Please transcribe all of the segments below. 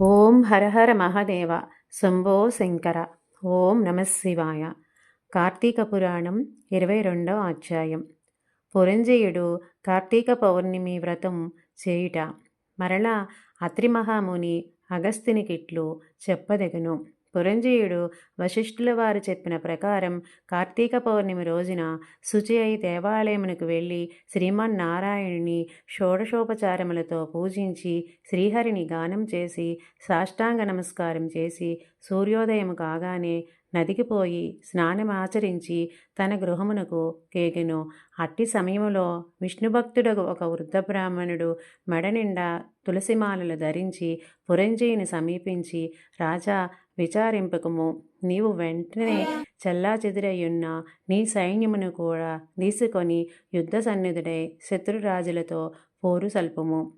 ఓం హరహర మహదేవ శంభో శంకర. ఓం నమశివాయ కార్తీక పురాణం ఇరవై రెండవ అధ్యాయం. పురంజయుడు కార్తీక పౌర్ణమి వ్రతం చేయుట మరలా అత్రిమహాముని అగస్తినికిట్లు చెప్పదగను. పురంజీయుడు వశిష్ఠుల వారు చెప్పిన ప్రకారం కార్తీక పౌర్ణమి రోజున శుచి అయి దేవాలయమునకు వెళ్ళి శ్రీమన్నారాయణుని షోడశోపచారములతో పూజించి శ్రీహరిని గానం చేసి సాష్టాంగ నమస్కారం చేసి సూర్యోదయం కాగానే నదికి పోయి స్నానమాచరించి తన గృహమునకు కేగెను అట్టి సమయములో విష్ణుభక్తుడగు ఒక వృద్ధ బ్రాహ్మణుడు మెడ నిండా తులసిమాలలు ధరించి పురంజీని సమీపించి రాజా విచారింపకము. నీవు వెంటనే చెల్లా చెదిరయ్యున్న నీ సైన్యమును కూడా తీసుకొని యుద్ధ సన్నిధుడై శత్రురాజులతో పోరు సల్పము.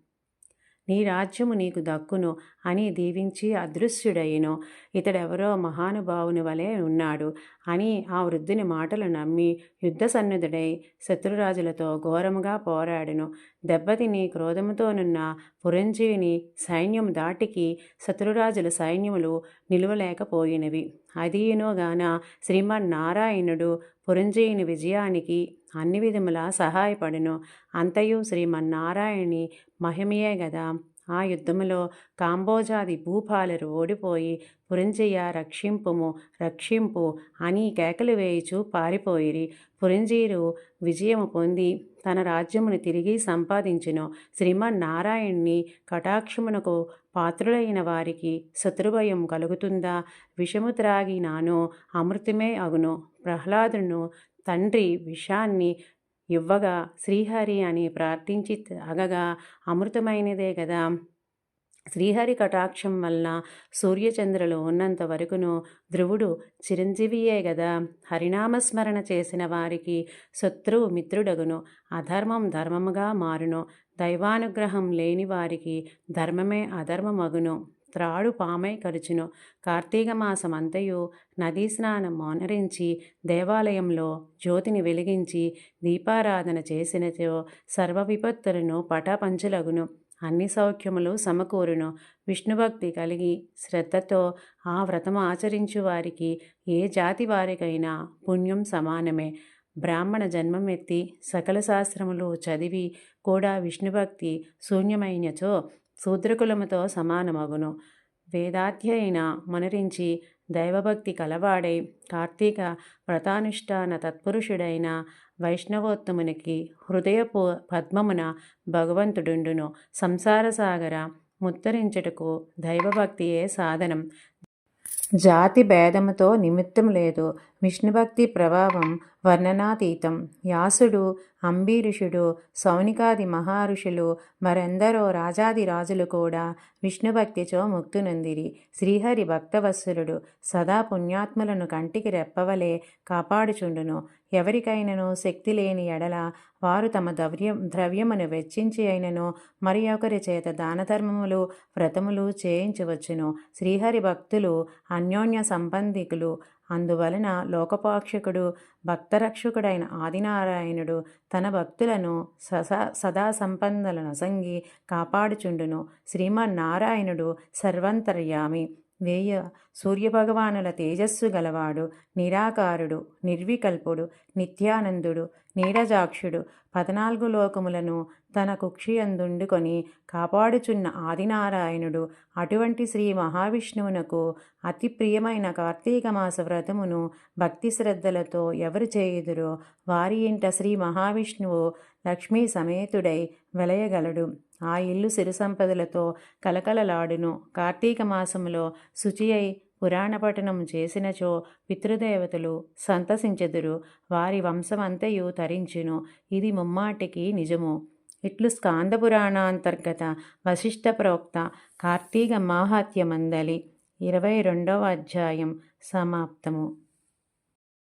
నీ రాజ్యము నీకు దక్కును. అని దీవించి అదృశ్యుడయ్యను ఇతడెవరో మహానుభావుని వలె ఉన్నాడు అని ఆ వృద్ధుని మాటలు నమ్మి యుద్ధ సన్నిధుడై శత్రురాజులతో ఘోరముగా పోరాడును. దెబ్బతిని క్రోధముతోనున్న పురంజీవిని సైన్యం దాటికి శత్రురాజుల సైన్యములు నిలువలేకపోయినవి. అదీనోగాన శ్రీమన్నారాయణుడు పురంజయుని విజయానికి అన్ని విధములా సహాయపడును. అంతయు శ్రీమన్నారాయణి మహిమయే గదా. ఆ యుద్ధములో కాంబోజాది భూపాలరు ఓడిపోయి పురంజయ్య రక్షింపుము రక్షింపు అని కేకలు వేయుచు పారిపోయిరి. పురంజీరు విజయము పొంది తన రాజ్యమును తిరిగి సంపాదించును. శ్రీమన్నారాయణ్ణి కటాక్షమునకు పాత్రులైన వారికి శత్రుభయం కలుగుతుందా? విషము త్రాగినాను అమృతమే అగును. ప్రహ్లాదును తండ్రి విషాన్ని ఇవ్వగా శ్రీహరి అని ప్రార్థించి తాగగా అమృతమైనదే కదా శ్రీహరి కటాక్షం వలన సూర్యచంద్రులు ఉన్నంత వరకును ధ్రువుడు చిరంజీవియే గదా. హరినామస్మరణ చేసిన వారికి శత్రువు మిత్రుడగును అధర్మం ధర్మముగా మారును. దైవానుగ్రహం లేని వారికి ధర్మమే అధర్మమగును. త్రాడు పామై కరుచును. కార్తీక మాసమంతయు నదీ స్నానం మోనరించి దేవాలయంలో జ్యోతిని వెలిగించి దీపారాధన చేసినచో సర్వ విపత్తులను పటాపంచులగును. అన్ని సౌఖ్యములు సమకూరును. విష్ణుభక్తి కలిగి శ్రద్ధతో ఆ వ్రతము ఆచరించు వారికి ఏ జాతి వారికైనా పుణ్యం సమానమే. బ్రాహ్మణ జన్మమెత్తి సకల శాస్త్రములు చదివి కూడా విష్ణుభక్తి శూన్యమైనచో శూద్రకులముతో సమానమగును. వేదాధ్యయన మనరించి దైవభక్తి కలవాడై కార్తీక వ్రతానుష్ఠాన తత్పురుషుడైన వైష్ణవోత్తమునికి హృదయపు పద్మమున భగవంతుడుండును. సంసార సాగర ముత్తరించుటకు దైవభక్తియే సాధనం. జాతి భేదముతో నిమిత్తం లేదు. విష్ణుభక్తి ప్రభావం వర్ణనాతీతం. వ్యాసుడు అంబీరుషుడు సౌనికాది మహారుషులు మరెందరో రాజాది రాజులు కూడా విష్ణుభక్తిచో ముక్తునందిరి. శ్రీహరి భక్తవత్సలుడు సదా పుణ్యాత్ములను కంటికి రెప్పవలే కాపాడుచుండును. ఎవరికైనను శక్తి లేని ఎడల వారు తమ ద్రవ్యం ద్రవ్యమును వెచ్చించి అయినను మరి ఒకరి చేత దానధర్మములు వ్రతములు చేయించవచ్చును. శ్రీహరి భక్తులు అన్యోన్య సంబంధికులు అందువలన లోకపాక్షకుడు భక్తరక్షకుడైన ఆదినారాయణుడు తన భక్తులను ససా సదా సంపన్నులను అసంగి కాపాడుచుండును. శ్రీమన్నారాయణుడు సర్వంతర్యామి. వేయ. సూర్యభగవానుల తేజస్సు గలవాడు నిరాకారుడు నిర్వికల్పుడు నిత్యానందుడు నీరజాక్షుడు. పద్నాలుగు లోకములను తన కుక్షియందుండుకొని కాపాడుచున్న ఆదినారాయణుడు అటువంటి శ్రీ మహావిష్ణువునకు అతి ప్రియమైన కార్తీక మాస వ్రతమును భక్తి శ్రద్ధలతో ఎవరు చేయుదురో వారి ఇంట శ్రీ మహావిష్ణువు లక్ష్మీ సమేతుడై వెలయగలడు. ఆ ఇల్లు సిరిసంపదలతో కలకలలాడును. కార్తీక మాసములో శుచి అయి పురాణ చేసినచో పితృదేవతలు సంతసించెదురు. వారి వంశమంతయు తరించును. ఇది ముమ్మాటికి నిజము. ఇట్లు స్కాంద పురాణాంతర్గత వశిష్ఠ ప్రోక్త కార్తీక మాహాత్యమందలి. ఇరవై రెండవ అధ్యాయం సమాప్తము.